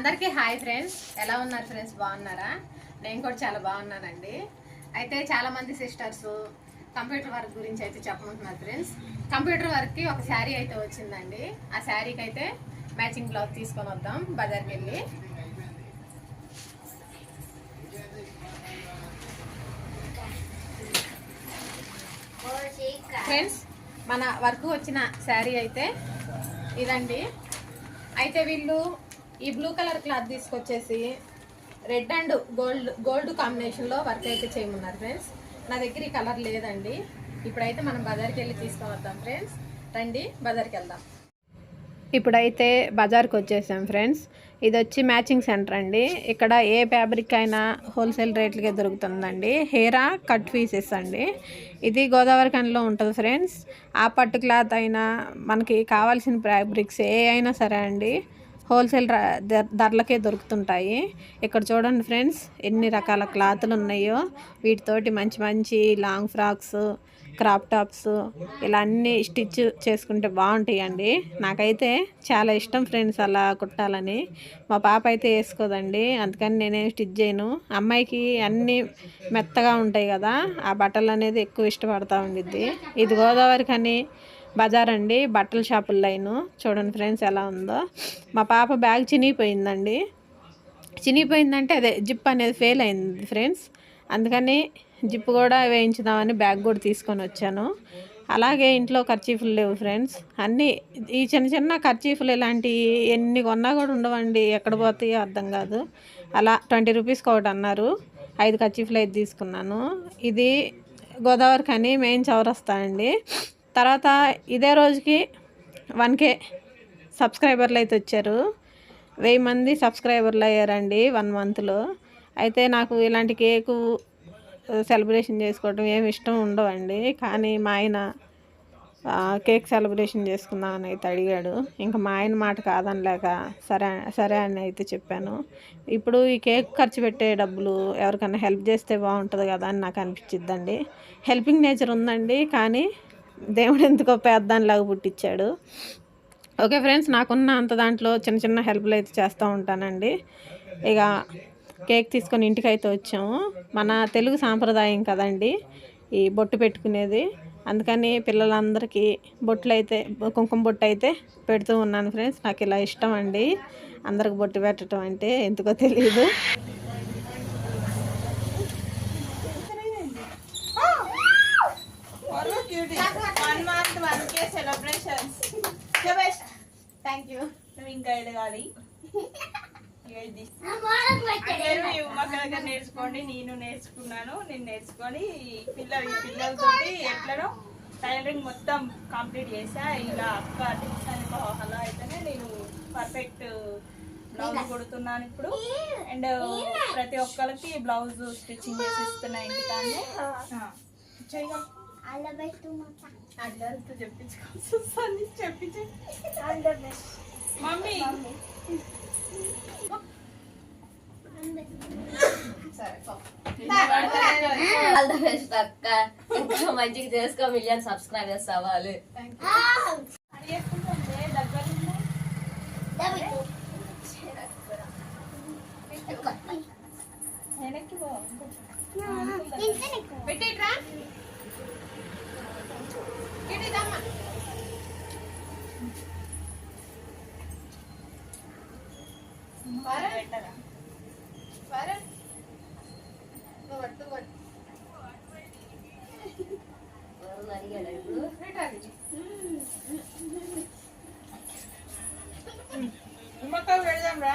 అందరికీ hi friends. ఎలా ఉన్నారు ఫ్రెండ్స్? బాగున్నారా? నేను కూడా చాలా బాగున్నానండి. అయితే చాలామంది సిస్టర్స్ కంప్యూటర్ వర్క్ గురించి అయితే చెప్పమంటున్నారు ఫ్రెండ్స్. కంప్యూటర్ వర్క్కి ఒక శారీ అయితే వచ్చిందండి. ఆ శారీకి అయితే మ్యాచింగ్ బ్లౌజ్ తీసుకొని వద్దాం బజార్కి వెళ్ళి. ఫ్రెండ్స్ మన వర్క్ వచ్చిన శారీ అయితే ఇదండి. అయితే వీళ్ళు ఈ బ్లూ కలర్ క్లాత్ తీసుకొచ్చేసి రెడ్ అండ్ గోల్డ్ గోల్డ్ కాంబినేషన్లో వర్క్ అయితే చేయమన్నారు ఫ్రెండ్స్ నా దగ్గర ఈ కలర్ లేదండి. ఇప్పుడైతే మనం బజార్కి వెళ్ళి తీసుకొని వద్దాం ఫ్రెండ్స్ రండి బజార్కి వెళ్దాం. ఇప్పుడైతే బజార్కి వచ్చేసాం ఫ్రెండ్స్ ఇది వచ్చి మ్యాచింగ్ సెంటర్ అండి. ఇక్కడ ఏ ఫ్యాబ్రిక్ అయినా హోల్సేల్ రేట్లకే దొరుకుతుందండి. హేరా కట్ పీసెస్ అండి. ఇది గోదావరి ఖండలో ఉంటుంది ఫ్రెండ్స్ ఆ పట్టు క్లాత్ అయినా మనకి కావాల్సిన ఫ్యాబ్రిక్స్ ఏ అయినా సరే అండి. హోల్సేల్ ధరలకే దొరుకుతుంటాయి. ఇక్కడ చూడండి ఫ్రెండ్స్ ఎన్ని రకాల క్లాతులు ఉన్నాయో. వీటితోటి మంచి మంచి లాంగ్ ఫ్రాక్స్ క్రాప్ టాప్స్ ఇలా అన్ని స్టిచ్ చేసుకుంటే బాగుంటాయండి. నాకైతే చాలా ఇష్టం ఫ్రెండ్స్ అలా కుట్టాలని. మా పాప అయితే వేసుకోదండి అందుకని నేనే స్టిచ్ చేయను. అమ్మాయికి అన్నీ మెత్తగా ఉంటాయి కదా ఆ బట్టలు అనేది ఎక్కువ ఇష్టపడతా ఉండిద్ది. ఇది గోదావరి కానీ బజార్ అండి బట్టల షాపుల లైను. చూడండి ఫ్రెండ్స్ ఎలా ఉందో. మా పాప బ్యాగ్ చినిగిపోయిందండి. చినిగిపోయిందంటే అదే జిప్ అనేది ఫెయిల్ అయింది ఫ్రెండ్స్. అందుకని జిప్ కూడా వేయించుదామని బ్యాగ్ కూడా తీసుకొని వచ్చాను. అలాగే ఇంట్లో ఖర్చీఫులు లేవు ఫ్రెండ్స్. అన్నీ ఈ చిన్న చిన్న ఖర్చీఫులు ఇలాంటివి ఎన్ని కొన్నా కూడా ఉండవండి. ఎక్కడ పోతాయో అర్థం కాదు. అలా ట్వంటీ రూపీస్కి ఒకటి అన్నారు. ఐదు ఖర్చీఫులు అయితే తీసుకున్నాను. ఇది గోదావరి కానీ మెయిన్ చౌరస్తా అండి. తర్వాత ఇదే రోజుకి వన్ కే సబ్స్క్రైబర్లు అయితే వచ్చారు. వెయ్యి మంది సబ్స్క్రైబర్లు అయ్యారండి వన్ మంత్లో. అయితే నాకు ఇలాంటి కేకు సెలబ్రేషన్ చేసుకోవడం ఏమి ఇష్టం ఉండవండి. కానీ మా ఆయన కేక్ సెలబ్రేషన్ చేసుకుందామని అయితే అడిగాడు. ఇంకా మా ఆయన మాట కాదనలేక సరే సరే అని అయితే చెప్పాను. ఇప్పుడు ఈ కేక్ ఖర్చు పెట్టే డబ్బులు ఎవరికైనా హెల్ప్ చేస్తే బాగుంటుంది కదా అని నాకు అనిపించిద్దండి. హెల్పింగ్ నేచర్ ఉందండి కానీ దేవుడు ఎందుకో పేద్దానిలాగా పుట్టించాడు. ఓకే ఫ్రెండ్స్ నాకున్న అంత దాంట్లో చిన్న చిన్న హెల్ప్లు అయితే చేస్తూ ఉంటానండి. ఇక కేక్ తీసుకొని ఇంటికి అయితే వచ్చాము. మన తెలుగు సాంప్రదాయం కదండి ఈ బొట్టు పెట్టుకునేది. అందుకని పిల్లలందరికీ బొట్లు అయితే కుంకుమ బొట్టు అయితే పెడుతూ ఉన్నాను ఫ్రెండ్స్. నాకు ఇలా ఇష్టం అండి. అందరికి బొట్టు పెట్టడం అంటే ఎందుకో తెలియదు one month one K celebrations thank you నువ్వు ఇంకా ఎదగాలి. ఏది? దగ్గర నేర్చుకోండి నేను నేర్చుకున్నాను నేను నేర్చుకొని పిల్లలు ఈ పిల్లలతోటి ఎట్లనో టైలరింగ్ మొత్తం కంప్లీట్ చేసా. ఇలా అక్క టిప్స్ అలా అయితేనే నేను పర్ఫెక్ట్ బ్లౌజ్ కుడుతున్నాను ఇప్పుడు. అండ్ ప్రతి ఒక్కరికి బ్లౌజ్ స్టిచ్చింగ్ చేసి ఇస్తున్నా ఇంటికాన్నే చేయగల అడ్లతో చెప్పించుకోవాల్సి వస్తుంది చెప్పించే మమ్మీ సరే ఆల్ ద బెస్ట్ అక్క ఇంకా మంచిగా చేసుకో మిలియన్ సబ్స్క్రైబర్స్ అవ్వాలి వెనక్కి పో పెట్టేట్రా ఉమ్మకాయ పెడదాం రా.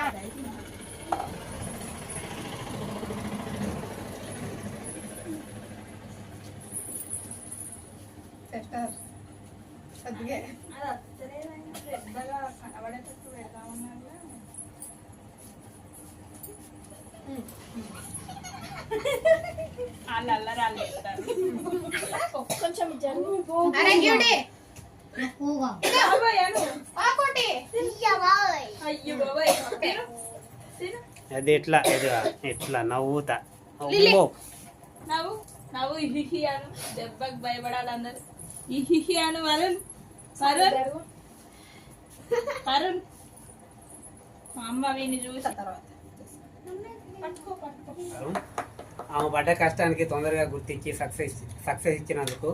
సిస్టర్ కొద్దిగా పెద్దగా కనబడేటట్టు పెడదామన్నారు వాళ్ళు అల్లరి వాళ్ళు చెప్తారు కొంచెం అయ్యో బాబాయ్. అది ఎట్లా? ఎట్లా? నవ్వుతా. నవ్వు. నవ్వు. ఇహిహి అను. దెబ్బకి భయపడాలి అందరు. ఇహిహి అను వరుణ్. వరుణ్. వరుణ్. మా అమ్మ వీని చూసి తర్వాత. ఆమె పడ్డ కష్టానికి తొందరగా గుర్తించి సక్సెస్ సక్సెస్ ఇచ్చినందుకు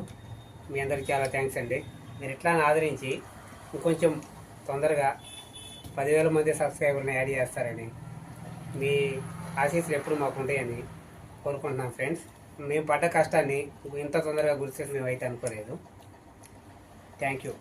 మీ అందరికి చాలా థ్యాంక్స్ అండి. మీరు ఇట్లా ఆదరించి ఇంకొంచెం తొందరగా పదివేల మంది సబ్స్క్రైబర్ని యాడ్ చేస్తారని మీ ఆశీస్సులు ఎప్పుడు మాకు ఉంటాయని కోరుకుంటున్నాం ఫ్రెండ్స్ మేము పడ్డ కష్టాన్ని ఇంత తొందరగా గుర్తించి మేము అయితే అనుకోలేదు. Thank you